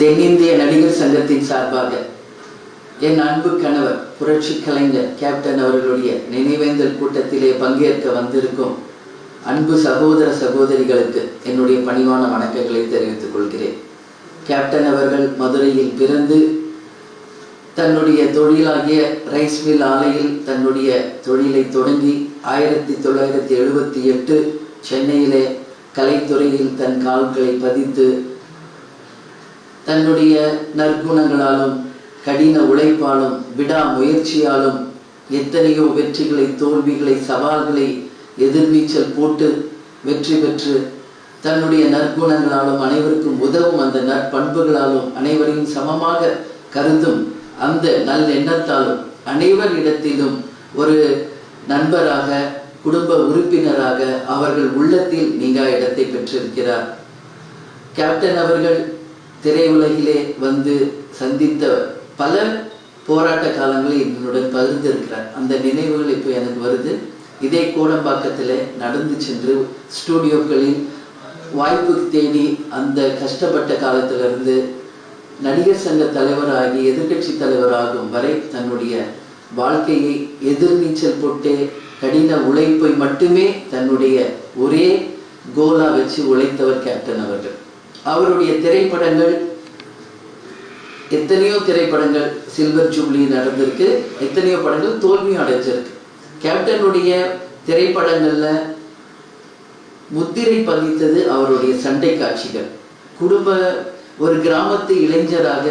தென்னிந்திய நடிகர் சங்கத்தின் சார்பாக என் அன்பு கணவர் புரட்சி கலைஞர் கேப்டன் அவர்களுடைய நினைவேந்தல் கூட்டத்திலே பங்கேற்க வந்திருக்கும் அன்பு சகோதர சகோதரிகளுக்கு என்னுடைய பணிவான வணக்கங்களை தெரிவித்துக் கொள்கிறேன். கேப்டன் அவர்கள் மதுரையில் பிறந்து தன்னுடைய தொழிலாகிய ரைஸ் மில் ஆலையில் தன்னுடைய தொழிலை தொடங்கி ஆயிரத்தி தொள்ளாயிரத்தி எழுபத்தி எட்டு சென்னையிலே கலைத்துறையில் தன் கால்களை பதித்து தன்னுடைய நற்குணங்களாலும் கடின உழைப்பாலும் விடா முயற்சியாலும் எத்தனையோ வெற்றிகளை தோல்விகளை சவால்களை எதிர்நீச்சல் போட்டு வெற்றி பெற்று தன்னுடைய நற்குணங்களாலும் அனைவருக்கும் உதவும் அந்த நற்பண்புகளாலும் அனைவரையும் சமமாக கருதும் அந்த நல்ல எண்ணத்தாலும் அனைவரிடத்திலும் ஒரு நண்பராக குடும்ப உறுப்பினராக அவர்கள் உள்ளத்தில் நீங்கா இடத்தை பெற்றிருக்கிறார். கேப்டன் அவர்கள் திரையுலகிலே வந்து சந்தித்த பல போராட்ட காலங்களை என்னுடன் பகிர்ந்திருக்கிறார். அந்த நினைவுகள் இப்போ எனக்கு வருது. இதே கோடம்பாக்கத்தில் நடந்து சென்று ஸ்டூடியோக்களில் வாய்ப்பு தேடி அந்த கஷ்டப்பட்ட காலத்திலிருந்து நடிகர் சங்க தலைவராகி எதிர்க்கட்சி தலைவராகும் வரை தன்னுடைய வாழ்க்கையை எதிர்நீச்சல் போட்டு கடின உழைப்பை மட்டுமே தன்னுடைய ஒரே கோலா வச்சு உழைத்தவர் கேப்டன் அவர்கள். அவருடைய திரைப்படங்கள் எத்தனையோ திரைப்படங்கள் சில்வர் ஜூப்ளி நடந்திருக்கு. எத்தனையோ படங்கள் தோல்வியும் அடைஞ்சிருக்கு. கேப்டனுடைய திரைப்படங்களில் முத்திரை பதித்தது அவருடைய சண்டை காட்சிகள். குடும்ப ஒரு கிராமத்து இளைஞராக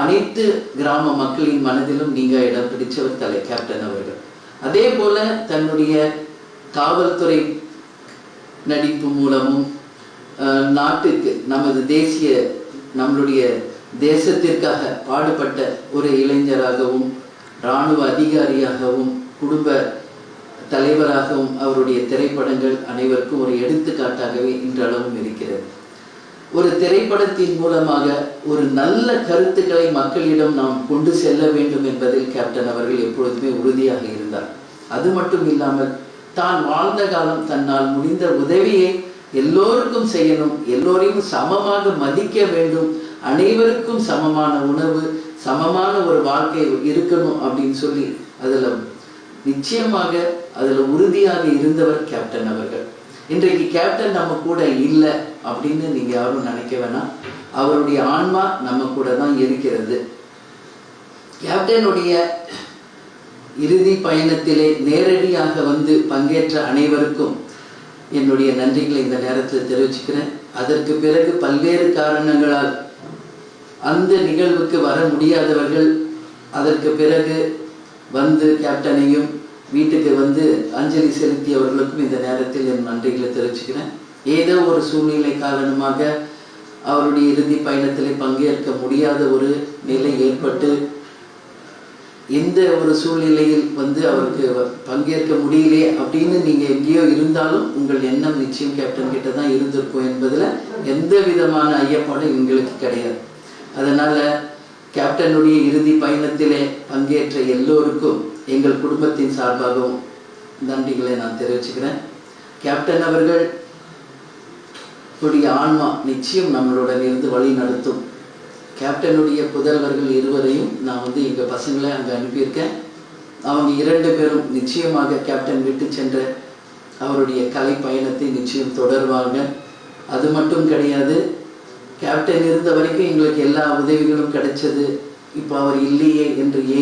அனைத்து கிராம மக்களின் மனதிலும் நீங்க இடம் பிடிச்சவர் தலை கேப்டன் அவர்கள். அதே போல தன்னுடைய காவல்துறை நடிப்பு மூலமும் நாட்டுக்கு நமது தேசிய நம்மளுடைய தேசத்திற்காக பாடுபட்ட ஒரு இளைஞராகவும் இராணுவ அதிகாரியாகவும் குடும்ப தலைவராகவும் அவருடைய திரைப்படங்கள் அனைவருக்கும் ஒரு எடுத்துக்காட்டாகவே இன்றளவும் இருக்கிறது. ஒரு திரைப்படத்தின் மூலமாக ஒரு நல்ல கருத்துக்களை மக்களிடம் நாம் கொண்டு செல்ல வேண்டும் என்பதில் கேப்டன் அவர்கள் எப்பொழுதுமே உறுதியாக இருந்தார். அது மட்டும் இல்லாமல் தான் வாழ்ந்த காலம் தன்னால் முடிந்த உதவியை எல்லோருக்கும் செய்யணும் எல்லோரையும் சமமாக மதிக்க வேண்டும். அனைவருக்கும் சமமான உணவு சமமான ஒரு வாழ்க்கை இருக்கணும் அப்படின்னு சொல்லி அதுல நிச்சயமாக அதுல உறுதியாக இருந்தவர் கேப்டன் அவர்கள். இன்றைக்கு கேப்டன் நம்ம கூட இல்லை அப்படின்னு நீங்க யாரும் நினைக்க வேணாம். அவருடைய ஆன்மா நம்ம கூட தான் இருக்கிறது. கேப்டனுடைய இறுதி பயணத்திலே நேரடியாக வந்து பங்கேற்ற அனைவருக்கும் என்னுடைய நன்றிகளை இந்த நேரத்தில் தெரிவிச்சுக்கிறேன். அதற்கு பிறகு பல்வேறு காரணங்களால் அந்த நிகழ்வுக்கு வர முடியாதவர்கள் அதற்கு பிறகு வந்து கேப்டனையும் வீட்டுக்கு வந்து அஞ்சலி செலுத்தியவர்களுக்கும் இந்த நேரத்தில் என் நன்றிகளை தெரிவிச்சுக்கிறேன். ஏதோ ஒரு சூழ்நிலை காரணமாக அவருடைய இறுதி பயணத்தில் பங்கேற்க முடியாத ஒரு நிலை ஏற்பட்டு எந்த ஒரு சூழ்நிலையில் வந்து அவருக்கு பங்கேற்க முடியலையே அப்படின்னு நீங்க எங்கேயோ இருந்தாலும் உங்கள் எண்ணம் நிச்சயம் கேப்டன் கிட்ட தான் இருந்திருக்கும் என்பதுல எந்த விதமான ஐயப்பாடும் எங்களுக்கு கிடையாது. அதனால கேப்டனுடைய இறுதி பயணத்திலே பங்கேற்ற எல்லோருக்கும் எங்கள் குடும்பத்தின் சார்பாகவும் நன்றிகளை நான் தெரிவிச்சுக்கிறேன். கேப்டன் அவர்கள் ஆன்மா நிச்சயம் நம்மளுடன் இருந்து வழி நடத்தும். கேப்டனுடைய புதல்வர்கள் இருவரையும் நான் வந்து எங்கள் பசங்களை அங்கே அனுப்பியிருக்கேன். அவங்க இரண்டு பேரும் நிச்சயமாக கேப்டன் விட்டு சென்ற அவருடைய கலை பயணத்தை நிச்சயம் தொடர்வாங்க. அது மட்டும் கிடையாது கேப்டன் இருந்த வரைக்கும் எங்களுக்கு எல்லா உதவிகளும் கிடைச்சது. இப்போ அவர் இல்லையே என்று ஏ